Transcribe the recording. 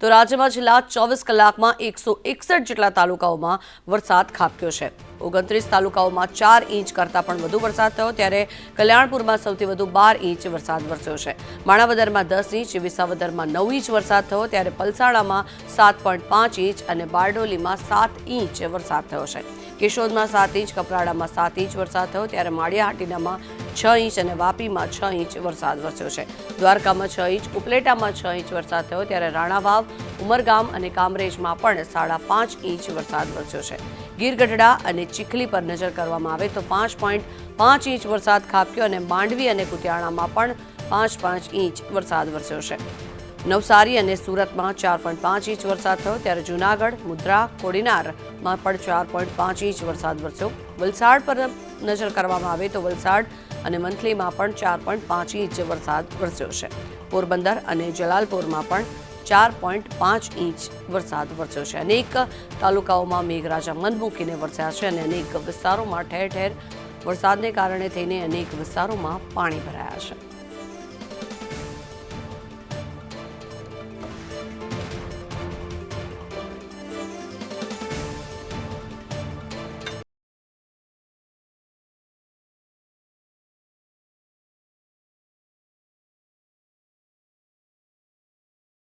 તો રાજ્યમાં છેલ્લા ચોવીસ કલાકમાં એકસો એકસઠ જેટલા તાલુકાઓમાં વરસાદ ખાબક્યો છે. ઓગણત્રીસ તાલુકાઓમાં ચાર ઇંચ કરતાં પણ વધુ વરસાદ થયો, ત્યારે કલ્યાણપુરમાં સૌથી વધુ બાર ઇંચ વરસાદ વરસ્યો છે. માણાવદરમાં દસ ઇંચ, વિસાવદરમાં નવ ઇંચ વરસાદ થયો, ત્યારે પલસાડામાં સાત પોઈન્ટ પાંચ ઇંચ અને બારડોલીમાં સાત ઇંચ વરસાદ થયો છે. કેશોદમાં સાત ઇંચ, કપરાડામાં સાત ઇંચ વરસાદ થયો, ત્યારે માળિયાહાટીનામાં છ ઇંચ અને વાપીમાં છ ઇંચ વરસાદ વરસ્યો છે. દ્વારકામાં છ ઇંચ, ઉપલેટામાં છ ઇંચ વરસાદ થયો ત્યારે રાણાવાવ, ઉમરગામ અને કામરેજમાં પણ સાડા પાંચ ઇંચ વરસાદ વરસ્યો છે. ગીર ગઢડા અને ચીખલી પર નજર કરવામાં આવે તો પાંચ પોઈન્ટ પાંચ ઇંચ વરસાદ ખાબક્યો અને માંડવી અને કુતિયાણામાં પણ પાંચ પાંચ ઇંચ વરસાદ વરસ્યો છે. નવસારી અને સુરતમાં ચાર પોઈન્ટ પાંચ ઇંચ વરસાદ થયો, ત્યારે જૂનાગઢ, મુદ્રા કોડીનારમાં પણ ચાર પોઈન્ટ પાંચ ઇંચ વરસાદ વરસ્યો. વલસાડ પર નજર કરવામાં આવે તો વલસાડ અને મંથલીમાં પણ ચાર પોઈન્ટ પાંચ ઇંચ વરસાદ વરસ્યો છે. પોરબંદર અને જલાલપુરમાં પણ ચાર પોઈન્ટ પાંચ ઇંચ વરસાદ વરસ્યો છે. અનેક તાલુકાઓમાં મેઘરાજા મન મૂકીને વરસ્યા છે અને અનેક વિસ્તારોમાં ઠેર ઠેર વરસાદને કારણે થઈને અનેક વિસ્તારોમાં પાણી ભરાયા છે.